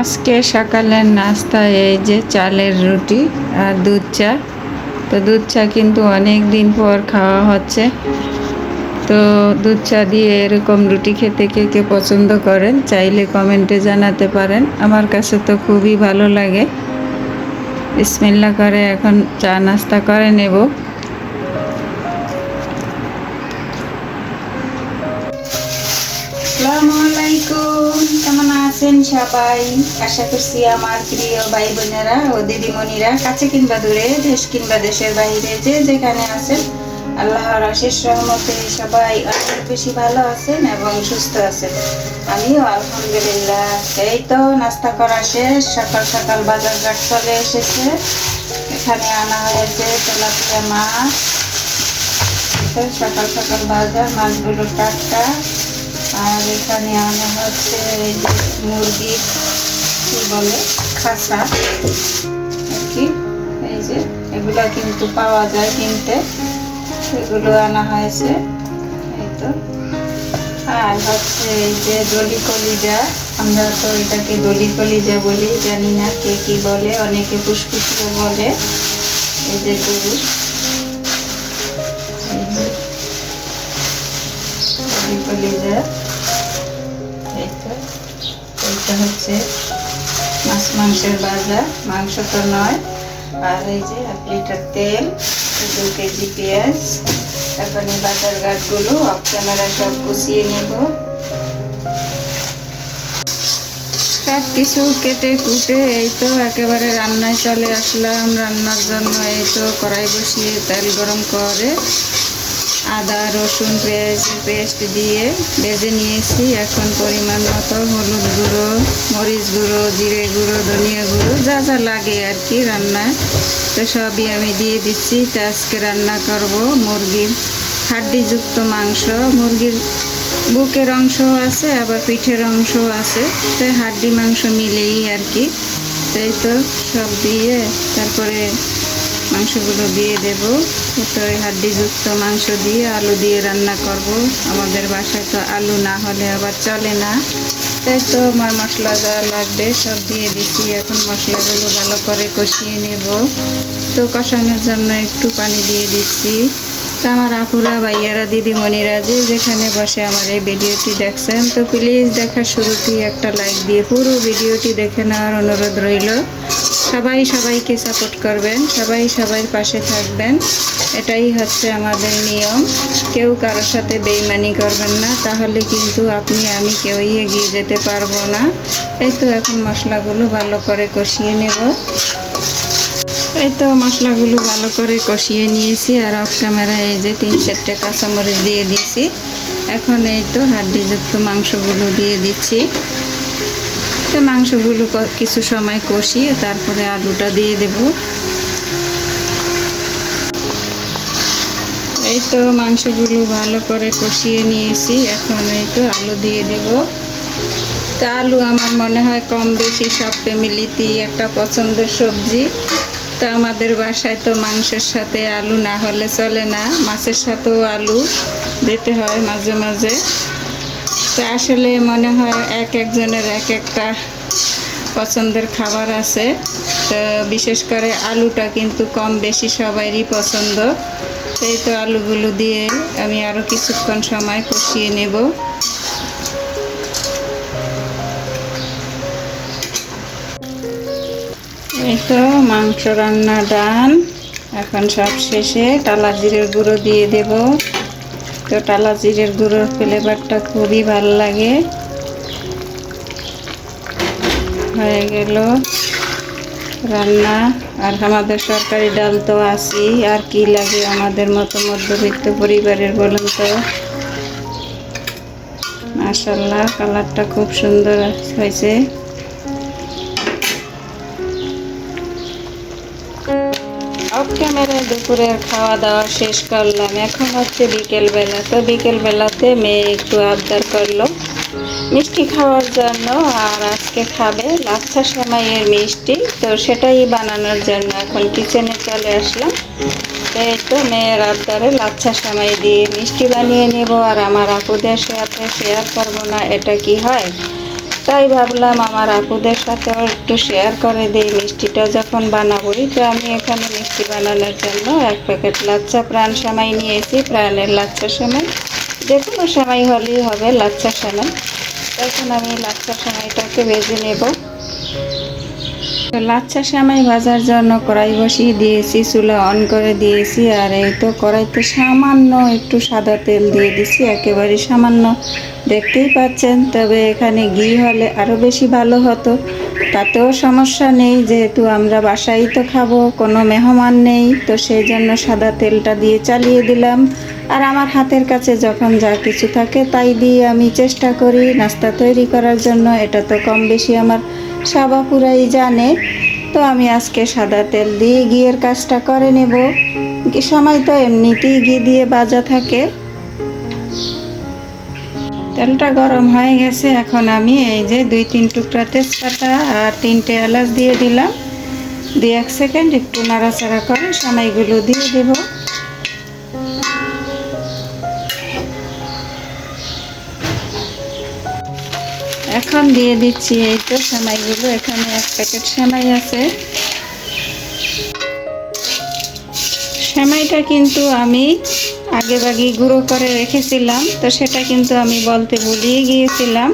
আজকে সকালের নাস্তা এই যে চালের রুটি আর দুধ চা। তো দুধ চা কিন্তু অনেক দিন পর খাওয়া হচ্ছে। তো দুধ চা দিয়ে এরকম রুটি খেতে কে কে পছন্দ করেন, চাইলে কমেন্টে জানাতে পারেন। আমার কাছে তো খুবই ভালো লাগে। বিসমিল্লা করে এখন চা নাস্তা করে নেব। আসসালামু আলাইকুম। কেমন আছেন সবাই? আশা করছি আমার প্রিয় ভাই বোনেরা ও দিদিমণিরা কাছে কিংবা দূরে, দেশ কিংবা দেশের বাইরে, যে যেখানে আছেন, আল্লাহর আশিস রহমতে সবাই অনেক বেশি ভালো আছেন এবং সুস্থ আছেন। আমিও আলহামদুলিল্লাহ। এই তো নাস্তা করা শেষ, সকাল সকাল বাজার ঘাট চলে এসেছে। এখানে আনা হয়েছে তেলাপিয়া মাছ। সকাল সকাল বাজার, মাছগুলো টাটকা। আর এখানে আনা হচ্ছে এই যে মুরগি, কি বলে, খাসা। কি? এই যে, এগুলো কিন্তু পাওয়া যায় কিনতে। এগুলো আনা হয়েছে। এই তো। আর হচ্ছে এই যে দলি কলিজা আমরা তো এটাকে দলি কলিজা বলি, জানি না কে কি বলে, অনেকে ফুসফুসিও বলে। এই যে গরু। কলিজা এইটা হচ্ছে মাছ, মাংসের বাজার। মাংস তো নয়। আর এই যে এক লিটার তেল, দু কেজি পেঁয়াজ। এখন এই বাজার ঘাটগুলো অফ ক্যামেরা সব গুছিয়ে নেব। সব কিছু কেটে কুটে এই তো একেবারে রান্নায় চলে আসলাম। রান্নার জন্য এই তো কড়াই বসিয়ে তেল গরম করে আদা, রসুন পেঁয়াজ পেস্ট দিয়ে ভেজে নিয়েছি। এখন পরিমাণ মতো হলুদ গুঁড়ো, মরিচ গুঁড়ো, জিরে গুঁড়ো, ধনিয়া গুঁড়ো, যা যা লাগে আর কি রান্নায় তো সবই আমি দিয়ে দিচ্ছি। তো আজকে রান্না করব মুরগির হাড্ডিযুক্ত মাংস। মুরগির বুকের অংশ আছে, আবার পিঠের অংশ আছে। তো হাড্ডি মাংস মিলেই আর কি। তাই তো সব দিয়ে তারপরে মাংসগুলো দিয়ে দেব। এই হাড্ডিযুক্ত মাংস দিয়ে আলু দিয়ে রান্না করব। আমাদের বাসায় তো আলু না হলে আবার চলে না। তাই তো আমার মশলা যা লাগবে সব দিয়ে দিচ্ছি এখন মশলাগুলো ভালো করে কষিয়ে নেব। তো কষানোর জন্য একটু পানি দিয়ে দিচ্ছি। তো আমার আপুরা, ভাইয়ারা, দিদিমণিরা যে যেখানে বসে আমার এই ভিডিওটি দেখছেন, তো প্লিজ দেখার শুরুতেই একটা লাইক দিয়ে পুরো ভিডিওটি দেখে নেওয়ার অনুরোধ রইল। সবাই সবাইকে সাপোর্ট করবেন, সবাই সবাই পাশে থাকবেন। এটাই হচ্ছে আমাদের নিয়ম। কেউ কারোর সাথে বেইমানি করবেন না, তাহলে কিন্তু আপনি, আমি কেউই এগিয়ে যেতে পারব না। এই তো এখন মশলাগুলো ভালো করে কষিয়ে নেব। এই তো মশলাগুলো ভালো করে কষিয়ে নিয়েছি, আর অফ ক্যামেরায় এই যে তিন চারটে কাঁচামরিচ দিয়ে দিয়েছি। এখন এই তো হাড্ডিযুক্ত মাংসগুলো দিয়ে দিচ্ছি। তো মাংসগুলো কিছু সময় কষিয়ে তারপরে আলুটা দিয়ে দেব। এই তো মাংসগুলো ভালো করে কষিয়ে নিয়েছি, এখন এই তো আলু দিয়ে দেব। তা আলু আমার মনে হয় কম বেশি সব ফ্যামিলিতেই একটা পছন্দের সবজি। তা আমাদের বাসায় তো মাংসের সাথে আলু না হলে চলে না, মাছের সাথেও আলু দিতে হয় মাঝে মাঝে। তো আসলে মনে হয় এক একজনের এক একটা পছন্দের খাবার আছে। তো বিশেষ করে আলুটা কিন্তু কম বেশি সবারই পছন্দ। সেই তো আলুগুলো দিয়ে আমি আরও কিছুক্ষণ সময় কষিয়ে নেব। এই তো মাংস রান্না ডান। এখন সব শেষে টালা জিরের গুঁড়ো দিয়ে দেব। তো টালা জিরের গুঁড়োর ফ্লেভারটা খুবই ভালো লাগে। হয়ে গেল রান্না। আর আমাদের সরকারি ডাল তো আছেই, আর কি লাগে আমাদের মতো মধ্যবিত্ত পরিবারের বলুন তো? মাশাল্লাহ কালারটা খুব সুন্দর হয়েছে। দুপুরের খাওয়া দাওয়া শেষ করলাম। এখন হচ্ছে বিকেলবেলা। তো বিকেলবেলাতে মেয়ে একটু আবদার করল মিষ্টি খাওয়ার জন্য আর আজকে খাবে লাচ্ছা সেমাইয়ের মিষ্টি। তো সেটাই বানানোর জন্য এখন কিচেনে চলে আসলাম। এই তো মেয়ের আবদারে লাচ্ছা সেমাই দিয়ে মিষ্টি বানিয়ে নেব। আর আমার আপুদের সাথে শেয়ার করব না, এটা কি হয়? তাই ভাবলাম আমার আপুদের সাথেও একটু শেয়ার করে দিই। মিষ্টিটা যখন বানাবোই, তো আমি এখানে মিষ্টি বানানোর জন্য এক প্যাকেট লাচ্চা প্রাণ সামাই নিয়েছি। প্রাণের লাচ্চা সামাই, যে কোনো সামাই হলেই হবে, লাচ্চা সামাই। তখন আমি লাচ্চা সামাইটাকে বেজে নেব। তো লাচ্চা সেমাই ভাজার জন্য কড়াই বসিয়ে দিয়েছি, চুলা অন করে দিয়েছি আর এই তো কড়াইতে সামান্য একটু সাদা তেল দিয়ে দিছি, একেবারে সামান্য। দেখতেই পাচ্ছেন, তবে এখানে ঘি হলে আরও বেশি ভালো হতো। তাতেও সমস্যা নেই, যেহেতু আমরা বাসায় তো খাব, কোনো মেহমান নেই, তো সেই জন্য সাদা তেলটা দিয়ে চালিয়ে দিলাম। আর আমার হাতের কাছে যখন যা কিছু থাকে তাই দিয়ে আমি চেষ্টা করি নাস্তা তৈরি করার জন্য, এটা তো কম বেশি আমার সাবাপুরাই জানে, তো আমি আজকে সাদা তেল দিয়ে ঘিয়ের কাজটা করে নেব। সময় তো এমনিতেই ঘি দিয়ে বাজা থাকে। তেলটা গরম হয়ে গেছে, এখন আমি এই যে দুই তিন টুকরা তেজপাতা আর তিনটে এলাচ দিয়ে দিলাম। দুই এক সেকেন্ড একটু নাড়াচাড়া করে সামাইগুলো দিয়ে দেবো। এখন দিয়ে দিচ্ছি এই তো সেমাইগুলো। এখানে এক প্যাকেট সেমাই আছে। সেমাইটা কিন্তু আমি আগে বাগি গুঁড়ো করে রেখেছিলাম, তো সেটা কিন্তু আমি বলতে ভুলিয়ে গিয়েছিলাম।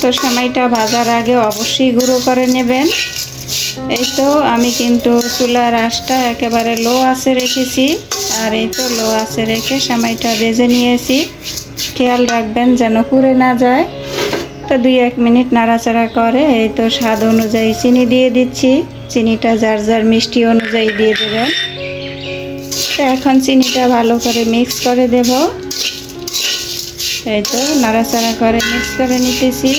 তো সেমাইটা ভাজার আগে অবশ্যই গুঁড়ো করে নেবেন। এই তো আমি কিন্তু চুলার আঁশটা একেবারে লো আছে রেখেছি, আর এই তো লো আছে রেখে সেমাইটা ভেজে নিয়েছি। খেয়াল রাখবেন যেন পুড়ে না যায়। তো দুই এক মিনিট নাড়াচাড়া করে, এই তো স্বাদ অনুযায়ী চিনি দিয়ে দিচ্ছি। চিনিটা যার যার মিষ্টি অনুযায়ী দিয়ে দেবেন। তো এখন চিনিটা ভালো করে মিক্স করে দেব। এই তো নাড়াচাড়া করে মিক্স করে নিতেছি।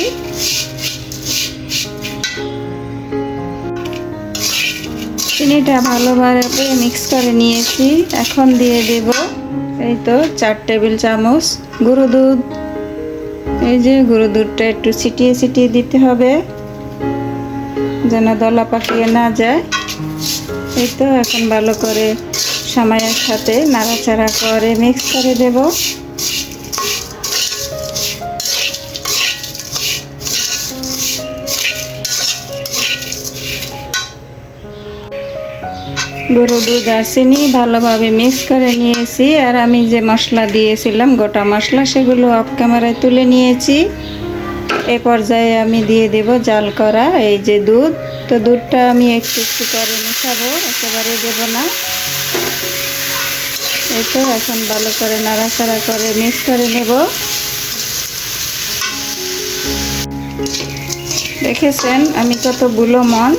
চিনিটা ভালোভাবে মিক্স করে নিয়েছি। এখন দিয়ে দেব, এই তো চার টেবিল চামচ গুঁড়ো দুধ। এই যে গুঁড়ো দুধটা একটু ছিটিয়ে ছিটিয়ে দিতে হবে, যেন দলা পাকিয়ে না যায়। এই তো, এখন ভালো করে সময়ের সাথে নাড়াচাড়া করে মিক্স করে দেব। গরু দুধ আর চিনি ভালোভাবে মিক্স করে নিয়েছি। আর আমি যে মশলা দিয়েছিলাম, গোটা মশলা, সেগুলো অফ ক্যামেরায় তুলে নিয়েছি। এ পর্যায়ে আমি দিয়ে দেব জাল করা, এই যে দুধ। তো দুধটা আমি একটু একটু করে মেশাবো, একেবারে দেব না। এই তো, এখন ভালো করে নাড়াচাড়া করে মিক্স করে নেব। দেখেছেন আমি কতগুলো মন?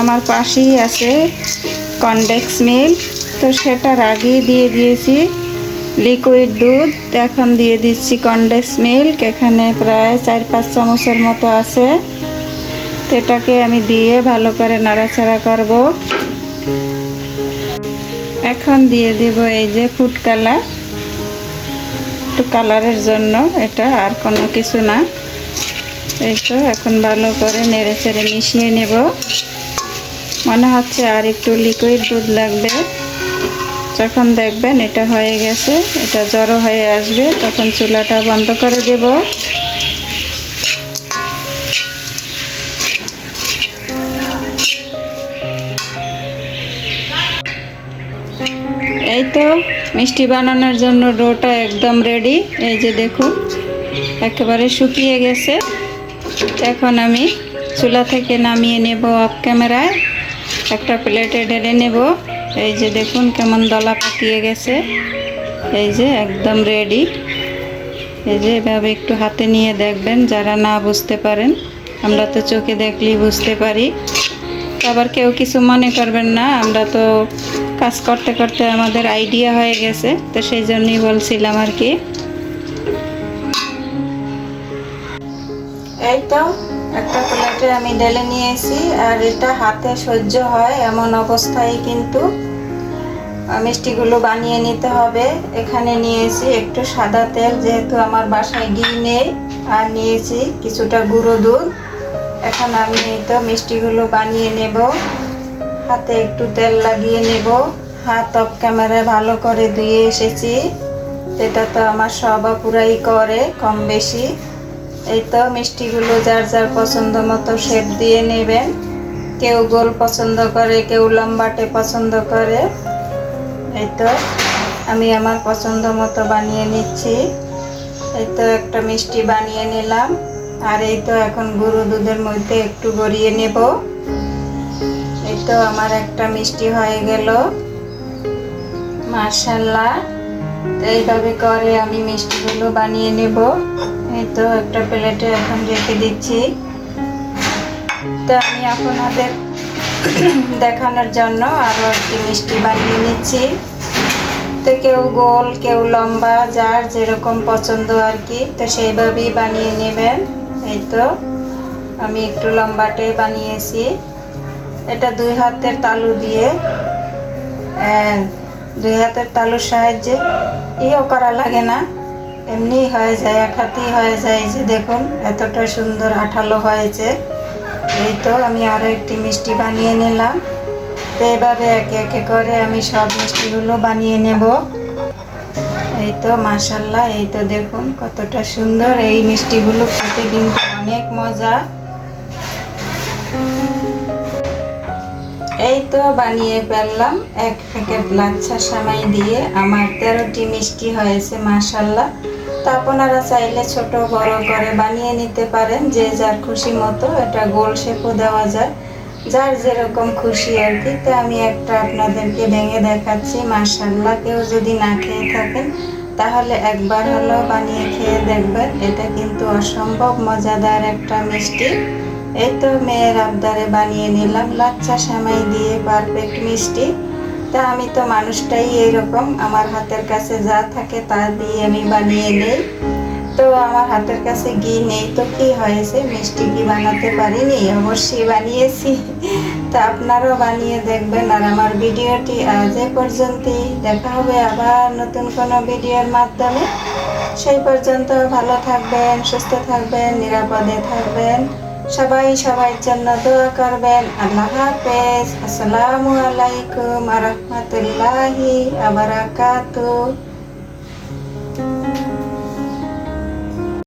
আমার পাশেই আছে কনডেক্স মিল্ক। তো সেটা আগেই দিয়ে দিয়েছি। লিকুইড দুধ। এখন দিয়ে দিচ্ছি কনডেক্স মিল্ক। এখানে প্রায় চার পাঁচ চামচের মতো আছে। তো এটাকে আমি দিয়ে ভালো করে নাড়াচাড়া করব। এখন দিয়ে দেব এই যে ফুড কালার। একটু কালারের জন্য এটা আর কোনো কিছু না। এই তো, এখন ভালো করে নেড়ে চেড়ে মিশিয়ে নেব। মনে হচ্ছে আর একটু লিকুইড দুধ লাগবে। যখন দেখবেন এটা হয়ে গেছে, এটা জড়ো হয়ে আসবে, তখন চুলাটা বন্ধ করে দেব। এই তো মিষ্টি বানানোর জন্য ডোটা একদম রেডি এই যে দেখুন, একেবারে শুকিয়ে গেছে। এখন আমি চুলা থেকে নামিয়ে নেব অফ ক্যামেরায় একটা প্লেটে ঢেলে নেব। এই যে দেখুন কেমন দলা পাকিয়ে গেছে। এই যে একদম রেডি এই যে এভাবে একটু হাতে নিয়ে দেখবেন, যারা না বুঝতে পারেন। আমরা তো চোখে দেখলেই বুঝতে পারি। আবার কেউ কিছু মনে করবেন না, আমরা তো কাজ করতে করতে আমাদের আইডিয়া হয়ে গেছে। তো সেই জন্যই বলছিলাম আর কি। এই তো একটা প্লেটে আমি ঢেলে নিয়েছি, আর এটা হাতে সহ্য হয় এমন অবস্থায় কিন্তু মিষ্টিগুলো বানিয়ে নিতে হবে। এখানে নিয়েছি একটু সাদা তেল, যেহেতু আমার বাসায় ঘি নেই, আর নিয়েছি কিছুটা গুঁড়ো দুধ। এখন আমি তো মিষ্টিগুলো বানিয়ে নেব। হাতে একটু তেল লাগিয়ে নেব। হাত অফ ক্যামেরায় ভালো করে ধুয়ে এসেছি। এটা তো আমার সবা পুরাই করে, কম বেশি। এই তো মিষ্টিগুলো যার যার পছন্দ মতো শেপ দিয়ে নেবেন কেউ গোল পছন্দ করে, কেউ লম্বাটে পছন্দ করে। এই তো আমি আমার পছন্দ মতো বানিয়ে নিচ্ছি। এই তো একটা মিষ্টি বানিয়ে নিলাম। আর এই তো এখন গরু দুধের মধ্যে একটু গড়িয়ে নেব। এই তো আমার একটা মিষ্টি হয়ে গেল। মার্শাল্লাহ তো এইভাবে করে আমি মিষ্টিগুলো বানিয়ে নেব। এই তো একটা প্লেটে এখন রেখে দিচ্ছি। তো আমি আপনাদের দেখানোর জন্য আরও একটি মিষ্টি বানিয়ে নিচ্ছি। তো কেউ গোল, কেউ লম্বা, যার যেরকম পছন্দ আর কি, তো সেইভাবেই বানিয়ে নেবেন। এই তো, আমি একটু লম্বাটে বানিয়েছি। এটা দুই হাতের তালু দিয়ে। দুই হাতের তালুর সাহায্যে। ইও করা লাগে না। এমনি হয়ে যায় হাতেই হয়ে যায় যে দেখুন, এতটা সুন্দর আঠালো হয়েছে। এই তো আমি আরও একটি মিষ্টি বানিয়ে নিলাম। তো এভাবে একে একে করে আমি সব মিষ্টিগুলো বানিয়ে নেব। এই তো, মাশাল্লাহ, এই তো দেখুন কতটা সুন্দর। এই মিষ্টিগুলো খেতে কিন্তু অনেক মজা। এই তো বানিয়ে ফেললাম। এক প্যাকেট লাচ্ছা সামাই দিয়ে। আমার তেরোটি মিষ্টি হয়েছে, মাশাল্লাহ। তো আপনারা চাইলে ছোট, বড় করে বানিয়ে নিতে পারেন, যে যার খুশি মতো। এটা গোল শেপও দেওয়া যায়। যার যেরকম খুশি আর কি। তো আমি একটা আপনাদেরকে ভেঙে দেখাচ্ছি, মাশাল্লাহ। কেউ যদি না খেয়ে থাকেন, তাহলে একবার হলেও বানিয়ে খেয়ে দেখবেন। এটা কিন্তু অসম্ভব মজাদার একটা মিষ্টি। এই তো মেয়ের আবদারে বানিয়ে নিলাম, লাচ্চা সেমাই দিয়ে পারফেক্ট মিষ্টি। তা আমি তো মানুষটাই এইরকম, আমার হাতের কাছে যা থাকে তা দিয়ে আমি বানিয়ে নেই। তো আমার হাতের কাছে ঘি নেই, তো কি হয়েছে? মিষ্টি কি বানাতে পারিনি? অবশ্যই বানিয়েছি। তা আপনারাও বানিয়ে দেখবেন আর আমার ভিডিওটি আজ এ পর্যন্তই। দেখা হবে আবার নতুন কোনো ভিডিওর মাধ্যমে। সেই পর্যন্ত ভালো থাকবেন, সুস্থ থাকবেন, নিরাপদে থাকবেন। সবাই সবার জন্য দোয়া করবেন। আল্লাহ হাফেজ। আসসালামু আলাইকুম আ রহমতুল্লাহি আবরাকাতুহ